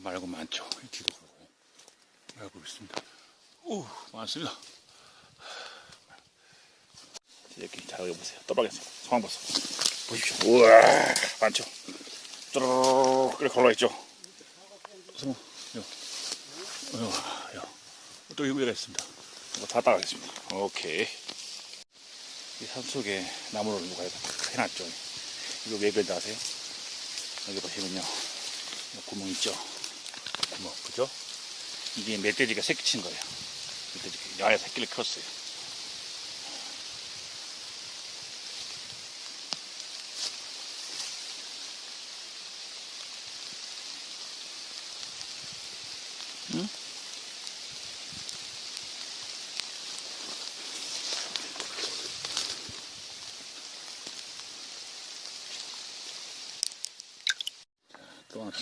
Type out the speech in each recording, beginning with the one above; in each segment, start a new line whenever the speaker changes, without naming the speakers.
말고 많죠. 이 뒤도 그러고. 알고 있습니다. 오, 많습니다. 이렇게 잘 보세요. 떠박겠습니다. 상황버섯. 보십시오. 우와, 많죠. 쪼르륵 이렇게 걸어있죠. 성, 요, 요, 요. 또 여기가 있습니다. 이거 다 따가겠습니다. 오케이. 이 산속에 나무를 누가 해놨죠. 이거 왜 그런지 아세요? 여기 보시면요. 이 구멍 있죠? 구멍, 그죠? 이게 멧돼지가 새끼 친 거예요. 멧돼지가 야외 새끼를 키웠어요. 응? 또 하나.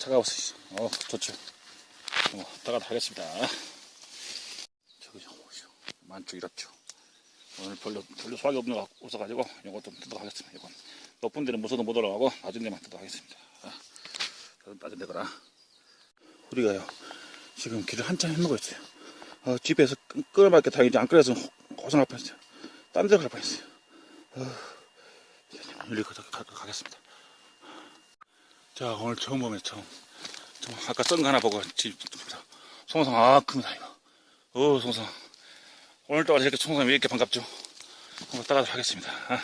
차가워서, 어, 좋죠. 어, 따가다 하겠습니다. 저기 좀 보시오. 만쪽 이렇죠. 오늘 별로, 별로 수확이 없는 거 없어가지고, 이거 좀 뜯어 가겠습니다. 이건. 높은 데는 무서도 못 올라가고, 낮은 데만 뜯어 가겠습니다. 아, 저는 빠져내거라. 우리가요, 지금 길을 한참 헤매고 있어요. 어, 집에서 끓여맑게 다행이지, 안 끓여서 고생할 뻔했어요. 딴 데로 갈 뻔했어요. 어, 가, 가겠습니다. 자, 오늘 처음 보면 처음. 좀 아까 썬거 하나 보고 집, 송상, 아, 큽니다, 이거. 어, 송상. 오늘따라 이렇게 송상이 왜 이렇게 반갑죠? 한번 따라가도록 하겠습니다. 아.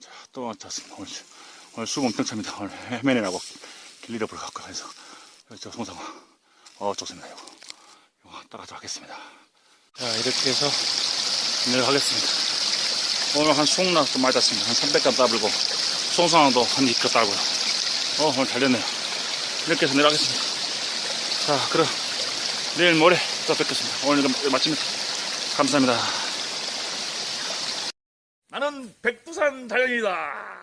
자, 또 왔습니다. 오늘, 오늘 수고 엄청 찹니다. 오늘 헤매내라고 길 잃어버려 갖고 해서. 저 송상아. 어, 좋습니다, 이거. 이거 따라가도록 하겠습니다. 자, 이렇게 해서 내려가겠습니다. 오늘 한 수옥나 좀 많이 땄습니다. 한 300g 따불고, 송상도 한 2급 따고요. 어, 오늘 잘 됐네요. 이렇게 해서 내려가겠습니다. 자, 그럼 내일 모레 또 뵙겠습니다. 오늘 이거 마칩니다. 감사합니다. 나는 백두산 달련이다.